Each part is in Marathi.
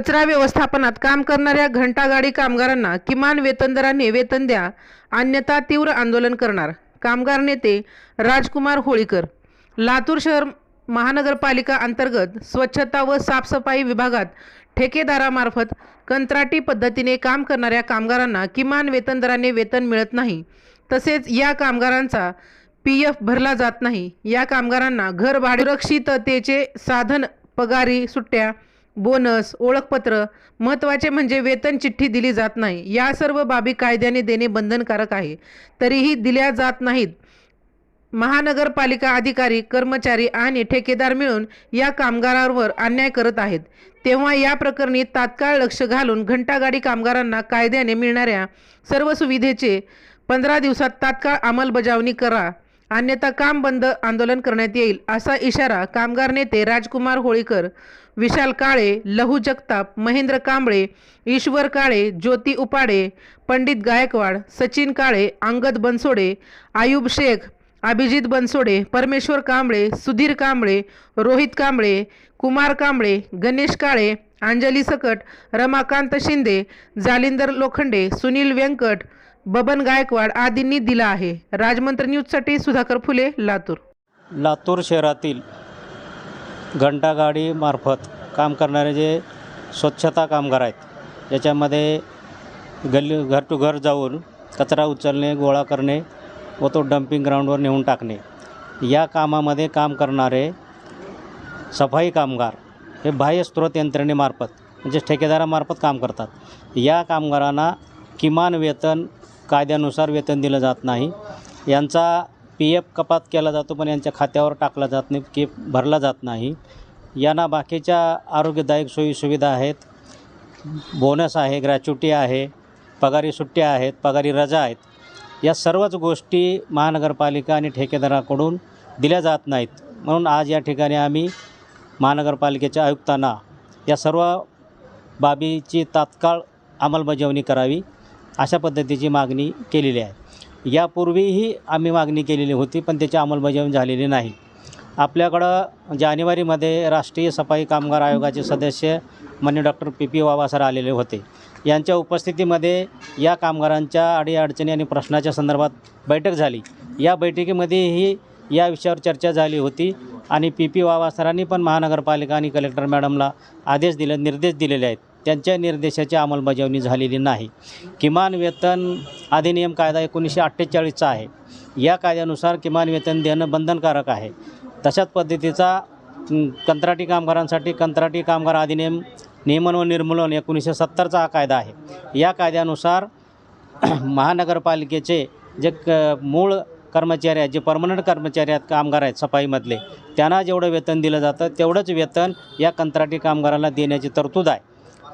कचरा व्यवस्थापनात काम करणाऱ्या घंटागाडी कामगारांना किमान वेतनदराने वेतन द्या अन्यथा तीव्र आंदोलन करणार. कामगार नेते राजकुमार होळीकर. लातूर शहर महानगरपालिका अंतर्गत स्वच्छता व साफसफाई विभागात ठेकेदारामार्फत कंत्राटी पद्धतीने काम करणाऱ्या कामगारांना किमान वेतनदराने वेतन मिळत नाही. तसेच या कामगारांचा पी एफ भरला जात नाही. या कामगारांना घर भाडे सुरक्षिततेचे साधन पगारी सुट्ट्या बोनस ओळखपत्र महत्त्वाचे म्हणजे वेतन चिठ्ठी दिली जात नाही. या सर्व बाबी कायद्याने देणे बंधनकारक आहे. तरीही दिल्या जात नाहीत. महानगरपालिका अधिकारी कर्मचारी आणि ठेकेदार मिळून या कामगारांवर अन्याय करत आहेत. तेव्हा या प्रकरणी तात्काळ लक्ष घालून घंटागाडी कामगारांना कायद्याने मिळणाऱ्या सर्व सुविधेचे पंधरा दिवसात तात्काळ अंमलबजावणी करा. अन्यथा काम बंद आंदोलन करण्यात येईल असा इशारा कामगार नेते राजकुमार होळीकर विशाल काळे लहू जगताप महेंद्र कांबळे ईश्वर काळे ज्योती उपाडे पंडित गायकवाड सचिन काळे अंगद बनसोडे आयुब शेख अभिजित बनसोडे परमेश्वर कांबळे सुधीर कांबळे रोहित कांबळे कुमार कांबळे गणेश काळे अंजली सकट रमाकांत शिंदे जालिंदर लोखंडे सुनील व्यंकट बबन गायकवाड आदींनी दिला आहे. राजमंत्र न्यूजसाठी सुधाकर फुले लातूर. लातूर शहरातील घंटागाडीमार्फत काम करणारे जे स्वच्छता कामगार आहेत याच्यामध्ये गल्ली घर टू घर जाऊन कचरा उचलणे गोळा करणे व तो डम्पिंग ग्राउंडवर नेऊन टाकणे या कामामध्ये काम करणारे सफाई कामगार हे बाह्य स्रोत यंत्रणेमार्फत म्हणजे ठेकेदारामार्फत काम करतात. या कामगारांना किमान वेतन कायद्यानुसार वेतन दिलं जात नाही. यांचा पी एफ कपात केला जातो पण यांच्या खात्यावर टाकला जात नाही की भरला जात नाही. यांना बाकीच्या आरोग्यदायक सोयीसुविधा आहेत. बोनस आहे ग्रॅच्युटी आहे पगारी सुट्ट्या आहेत पगारी रजा आहेत. या सर्वच गोष्टी महानगरपालिका आणि ठेकेदाराकडून दिल्या जात नाहीत. म्हणून आज या ठिकाणी आम्ही महानगरपालिकेच्या आयुक्तांना या सर्व बाबीची तात्काळ अंमलबजावणी करावी. अशा पद्धतीची मागणी केलेली आहे. यापूर्वीही आम्ही मागणी केलेली होती पण त्याची अंमलबजावणी झालेली नाही. आपल्याकडं जानेवारीमध्ये राष्ट्रीय सफाई कामगार आयोगाचे सदस्य मान्य doctor P P Vava sir आलेले होते. यांच्या उपस्थितीमध्ये या कामगारांच्या अडीअडचणी आणि प्रश्नाच्या संदर्भात बैठक झाली. या बैठकीमध्येही या विषयावर चर्चा झाली होती आणि पी पी वावा सरांनी पण महानगरपालिका आणि कलेक्टर मॅडमला आदेश दिले निर्देश दिलेले आहेत. त्यांच्या निर्देशाची अंमलबजावणी झालेली नाही. किमान वेतन अधिनियम कायदा एकोणीसशे अठ्ठेचाळीसचा आहे. या कायद्यानुसार किमान वेतन देणं बंधनकारक आहे. तशाच पद्धतीचा कंत्राटी कामगारांसाठी कंत्राटी कामगार अधिनियम नियमन व निर्मूलन एकोणीसशे सत्तरचा हा कायदा आहे. या कायद्यानुसार महानगरपालिकेचे जे क मूळ कर्मचारी आहेत जे परमनंट कर्मचारी आहेत कामगार आहेत सफाईमधले त्यांना जेवढं वेतन दिलं जातं तेवढंच वेतन या कंत्राटी कामगाराला देण्याची तरतूद आहे.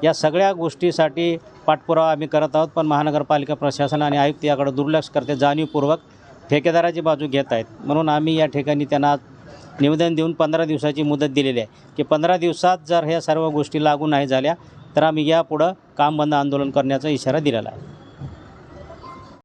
या सगळ्या गोष्टीसाठी पाठपुरावा आम्ही करत आहोत पण महानगरपालिका प्रशासन आणि आयुक्त याकडे दुर्लक्ष करते जाणीवपूर्वक ठेकेदाराची बाजू घेत आहेत. म्हणून आम्ही या ठिकाणी त्यांना निवेदन देऊन पंधरा दिवसाची मुदत दिलेली आहे की पंधरा दिवसात जर ह्या सर्व गोष्टी लागू नाही झाल्या तर आम्ही यापुढं काम बंद आंदोलन करण्याचा इशारा दिलेला आहे.